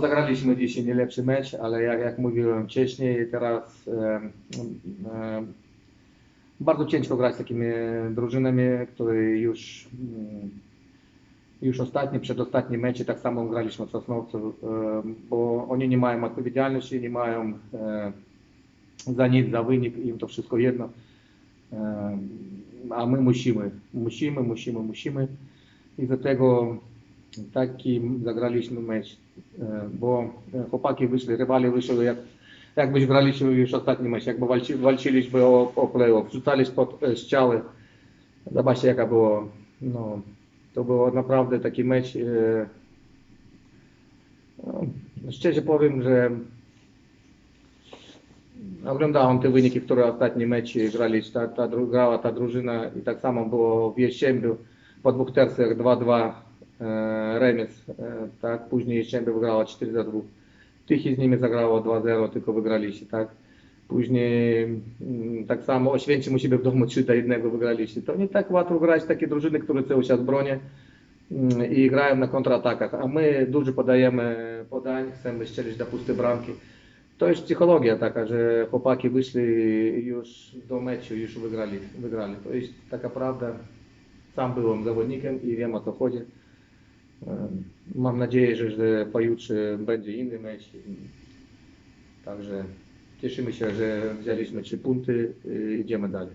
zagraliśmy dzisiaj nie lepszy mecz, ale jak, jak mówiłem wcześniej, teraz e, e, bardzo ciężko grać z takimi drużynami, które już, już ostatni, przedostatni mecze tak samo graliśmy w Sosnowcu, bo oni nie mają odpowiedzialności, nie mają za nic, za wynik, im to wszystko jedno. A my musimy, musimy, musimy, musimy. I dlatego taki zagraliśmy mecz, e, bo chłopaki wyszli, rywale wyszli jak jakbyś graliśmy już ostatni mecz, jakby walczy, walczyliśmy o, o play-off, wrzucaliśmy pod e, ściały. Zobaczcie jaka było, no, to było naprawdę taki mecz. E, no, szczerze powiem, że oglądałem te wyniki, które ostatni mecz grali, ta, ta, grała ta drużyna i tak samo było w Jesiembiu po dwóch tercjach 2-2 e, remis, e, tak, później Jesiembiu wygrała 4-2. Tychy z nimi zagrało 2-0, tylko wygraliście, tak. Później mm, tak samo Oświęcim u siebie w domu 3 do 1 wygraliście. To nie tak łatwo grać takie drużyny, które cały czas bronią mm, i grają na kontratakach, a my dużo podajemy podań, chcemy strzelić do puste bramki. To jest psychologia taka, że chłopaki wyszli już do meczu, już wygrali. wygrali. To jest taka prawda. Sam byłem zawodnikiem i wiem o co chodzi. Mam nadzieję, że, że pojutrze będzie inny mecz. Także cieszymy się, że wzięliśmy trzy punkty i idziemy dalej.